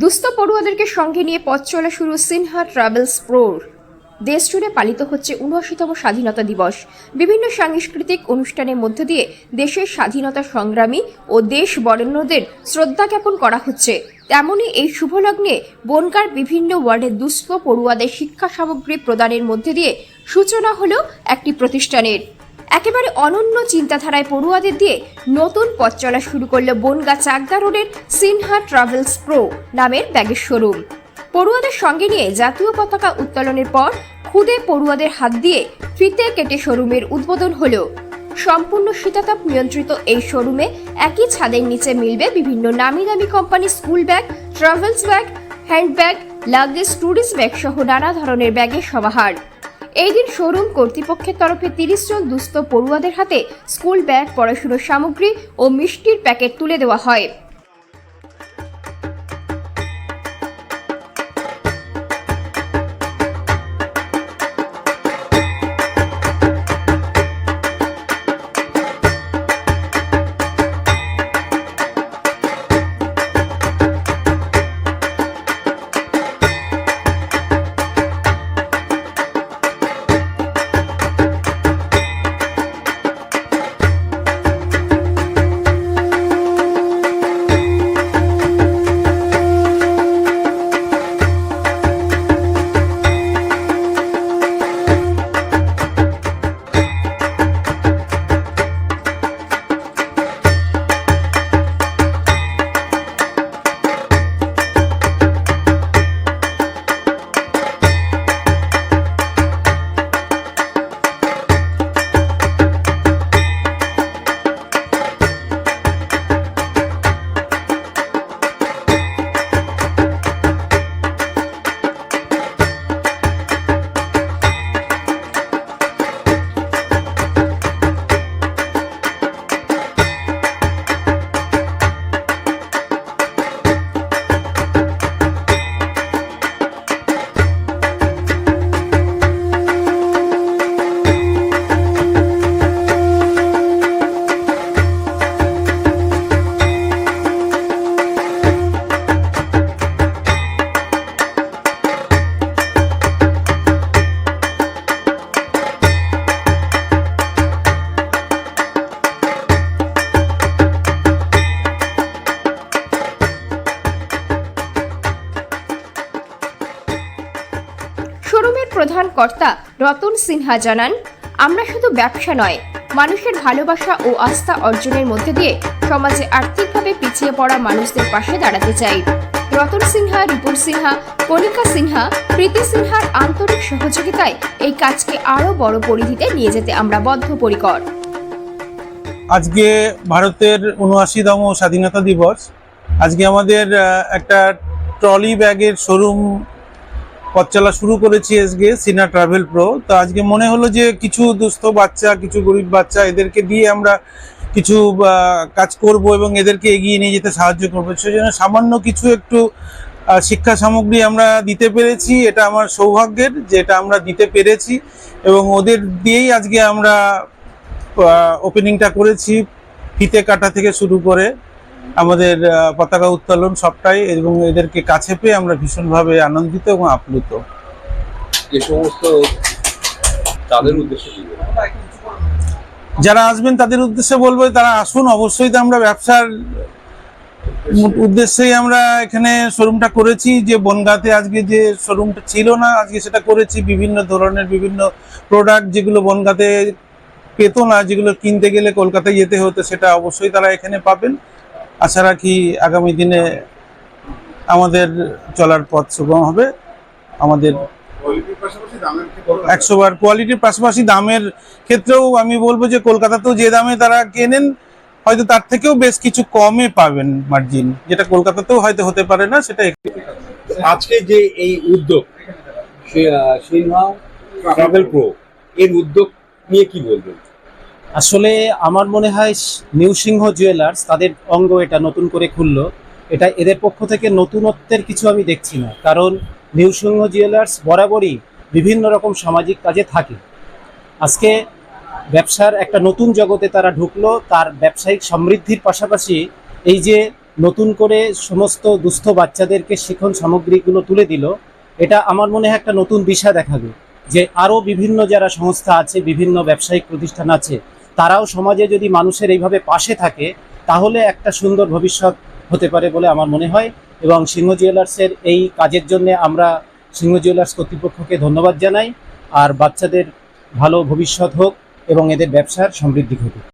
দুস্থ পড়ুয়াদেরকে সঙ্গে নিয়ে পথ চলা শুরু সিনহা ট্রাভেলস প্রোর। দেশ জুড়ে পালিত হচ্ছে উনআশিতম স্বাধীনতা দিবস। বিভিন্ন সাংস্কৃতিক অনুষ্ঠানের মধ্য দিয়ে দেশের স্বাধীনতা সংগ্রামী ও দেশ বরেণ্যদের শ্রদ্ধা জ্ঞাপন করা হচ্ছে। তেমনই এই শুভলগ্নে বনকার বিভিন্ন ওয়ার্ডের দুস্থ পড়ুয়াদের শিক্ষা সামগ্রী প্রদানের মধ্যে দিয়ে সূচনা হলো একটি প্রতিষ্ঠানের। একেবারে অনন্য চিন্তাধারায় পড়ুয়াদের দিয়ে নতুন পথ চলা শুরু করল বনগা চাকদা রোডের সিনহা ট্রাভেলস প্রো নামের ব্যাগের শোরুম। পড়ুয়াদের সঙ্গে নিয়ে জাতীয় পতাকা উত্তোলনের পর খুদে পড়ুয়াদের হাত দিয়ে ফিতে কেটে শোরুমের উদ্বোধন হলো। সম্পূর্ণ শীতাতাপ নিয়ন্ত্রিত এই শোরুমে একই ছাদের নিচে মিলবে বিভিন্ন নামি দামি কোম্পানির school bag, travels bag handbag luggage tourist bag সহ নানা ধরনের ব্যাগের সমাহার। এই দিন শোরুম কর্তৃপক্ষের তরফে তিরিশ জন দুস্থ পড়ুয়াদের হাতে স্কুল ব্যাগ, পড়াশুনোর সামগ্রী ও মিষ্টির প্যাকেট তুলে দেওয়া হয়। প্রধান কর্তা রতন সিনহা জানান, আমরা শুধু ব্যবসা নয়, মানুষের ভালোবাসা ও আস্থা অর্জনের মধ্যে দিয়ে সমাজে আর্থিকভাবে পিছিয়ে পড়া মানুষদের পাশে দাঁড়াতে চাই। রতন সিনহা রিপুর সিনহা, কণিকা সিনহা, প্রীতি সিনহার আন্তরিক সহযোগিতায় এই কাজকে আরও বড় পরিধিতে নিয়ে যেতে আমরা বদ্ধপরিকর। আজকে ভারতের উনআশিতম স্বাধীনতা দিবস। আজকে আমাদের একটা ট্রলি ব্যাগের শোরুম পথ চলা শুরু করেছি আজকে সিনা ট্রাভেল প্রো তো আজকে মনে হলো যে কিছু দুস্থ বাচ্চা, কিছু গরিব বাচ্চা, এদেরকে দিয়ে আমরা কিছু কাজ করব এবং এদেরকে এগিয়ে নিয়ে যেতে সাহায্য করব। সেজন্য সামান্য কিছু একটু শিক্ষা সামগ্রী আমরা দিতে পেরেছি, এটা আমার সৌভাগ্যের যে এটা আমরা দিতে পেরেছি এবং ওদের দিয়েই আজকে আমরা ওপেনিংটা করেছি, ফিতে কাটা থেকে শুরু করে। আমাদের পতাকা উত্তোলন সবটাই এবং এদেরকে কাছে পেয়ে আমরা ভীষণভাবে আনন্দিত এবং আপ্লুত। যে সমস্ত তাদের উদ্দেশ্যে যারা আসবেন তাদের উদ্দেশ্যে বলব তারা আসুন অবশ্যই তো আমরা ব্যবসার উদ্দেশ্যেই আমরা এখানে শোরুমটা করেছি যে বনগাঁতে আজকে যে শোরুমটা ছিল না আজকে সেটা করেছি। বিভিন্ন ধরনের বিভিন্ন প্রোডাক্ট যেগুলো বনগাঁতে পেতো না যেগুলো কিনতে গেলে কলকাতায় যেতে হতো সেটা অবশ্যই তারা এখানে পাবেন। আশা রাখি আগামী দিনে আমাদের চলার পথ সুগম হবে। আমাদের একশো বার কোয়ালিটির পাশাপাশি দামের ক্ষেত্রেও আমি বলব যে কলকাতাতেও যে দামে তারা কেনেন, হয়তো তার থেকেও বেশ কিছু কমে পাবেন মার্জিন যেটা কলকাতাতেও হয়তো হতে পারে না, সেটা আজকে যে এই উদ্যোগ ট্রাভেল প্রো এর উদ্যোগ নিয়ে কি বলবেন? আসলে আমার মনে হয় নিউ সিংহ জুয়েলার্স তাদের অঙ্গ এটা নতুন করে খুললো। এটা এদের পক্ষ থেকে নতুনত্বের কিছু আমি দেখছি না। কারণ নিউ সিংহ জুয়েলার্স বরাবরই বিভিন্ন রকম সামাজিক কাজে থাকে। আজকে ব্যবসার একটা নতুন জগতে তারা ঢুকলো, তার ব্যবসায়িক সমৃদ্ধির পাশাপাশি এই যে নতুন করে সমস্ত দুস্থ বাচ্চাদেরকে শিক্ষণ সামগ্রীগুলো তুলে দিল, এটা আমার মনে হয় একটা নতুন দিশা দেখাবে। যে আরও বিভিন্ন যারা সংস্থা আছে, বিভিন্ন ব্যবসায়িক প্রতিষ্ঠান আছে তারাও সমাজে যদি মানুষের এইভাবে পাশে থাকে, তাহলে একটা সুন্দর ভবিষ্যৎ হতে পারে বলে আমার মনে হয়। এবং সিংহ জুয়েলার্সের এই কাজের জন্য আমরা সিংহ জুয়েলার্স কর্তৃপক্ষকে ধন্যবাদ জানাই। আর বাচ্চাদের ভালো ভবিষ্যৎ হোক এবং এদের ব্যবসার সমৃদ্ধি ঘটুক।